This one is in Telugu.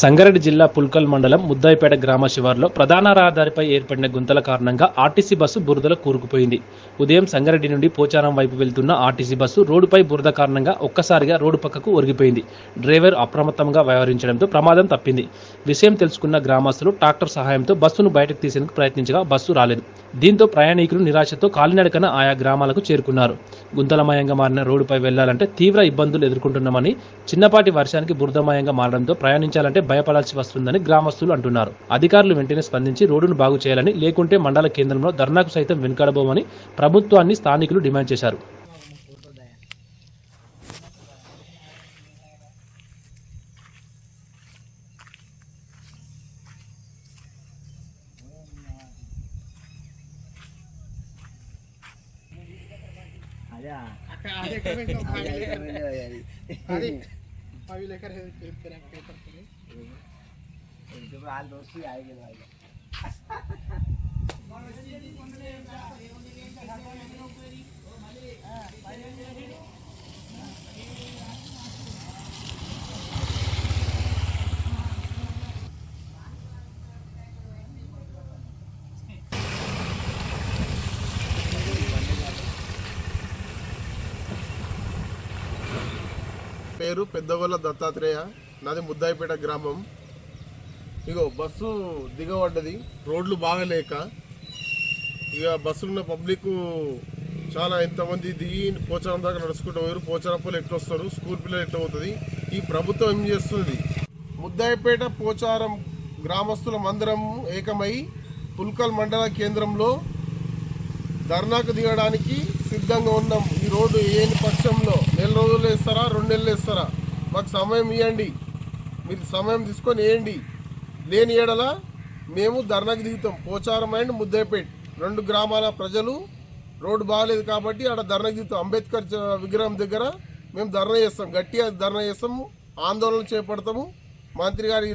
సంగారెడ్డి జిల్లా పుల్కల్ మండలం ముద్దాయిపేట గ్రామ శివారులో ప్రధాన రహదారిపై ఏర్పడిన గుంతల కారణంగా ఆర్టీసీ బస్సు బురదలో కూరుకుపోయింది. ఉదయం సంగారెడ్డి నుండి పోచారం వైపు వెళ్తున్న ఆర్టీసీ బస్సు రోడ్డుపై బురద కారణంగా ఒక్కసారిగా రోడ్డు పక్కకు ఒరిగిపోయింది. డ్రైవర్ అప్రమత్తంగా వ్యవహరించడంతో ప్రమాదం తప్పింది. విషయం తెలుసుకున్న గ్రామస్తులు ట్రాక్టర్ సహాయంతో బస్సును బయటకు తీసేందుకు ప్రయత్నించగా బస్సు రాలేదు. దీంతో ప్రయాణికులు నిరాశతో కాలినడకన ఆయా గ్రామాలకు చేరుకున్నారు. గుంతలమయంగా మారిన రోడ్డుపై వెళ్ళాలంటే తీవ్ర ఇబ్బందులు ఎదుర్కొంటున్నామని చిన్నపాటి వర్షానికి బురదమయంగా మారడంతో ప్రయాణించాలంటే భయపడాల్సి వస్తుందని గ్రామస్తులు అంటున్నారు అధికారులు వెంటనే స్పందించి రోడ్డును బాగు చేయాలని లేకుంటే మండల కేంద్రంలో ధర్నాకు సైతం వెనుకడబోమని ప్రభుత్వాన్ని స్థానికులు డిమాండ్ చేశారు అదా అది వాళ్ళు వచ్చి వాళ్ళు పేరు పెద్దగొల్ల దత్తాత్రేయ. నాది ముద్దాయిపేట గ్రామం. ఇగో బస్సు దిగబడ్డది. రోడ్లు బాగలేక ఇక బస్సులున్న పబ్లిక్ చాలా ఎంతమంది దిగి పోచారం దాకా నడుచుకుంటూ పోయారు. పోచారం పిల్లలు ఎట్లా వస్తారు స్కూల్ పిల్లలు ఎట్లా అవుతుంది ఈ ప్రభుత్వం ఏం చేస్తుంది? ముద్దాయిపేట పోచారం గ్రామస్తుల మందిరం ఏకమై పుల్కల్ మండల కేంద్రంలో ధర్నాకు దిగడానికి సిద్ధంగా ఉన్నాం. ఈ రోడ్డు ఏని పక్షంలో నెల రోజులు వేస్తారా? రెండు నెలలు వేస్తారా? మాకు సమయం ఇవ్వండి మీరు సమయం తీసుకొని వేయండి. లేని ఏడల మేము ధర్నాకి దిగుతాం. పోచారం అండ్ ముద్దేపేట్ రెండు గ్రామాల ప్రజలు. రోడ్డు బాగాలేదు కాబట్టి ఆడ ధర్నాకి దిగుతాం. అంబేద్కర్ విగ్రహం దగ్గర మేము ధర్నా చేస్తాం. గట్టిగా ధర్నా చేస్తాము. ఆందోళన చేపడతాము. మంత్రి గారు ఇలా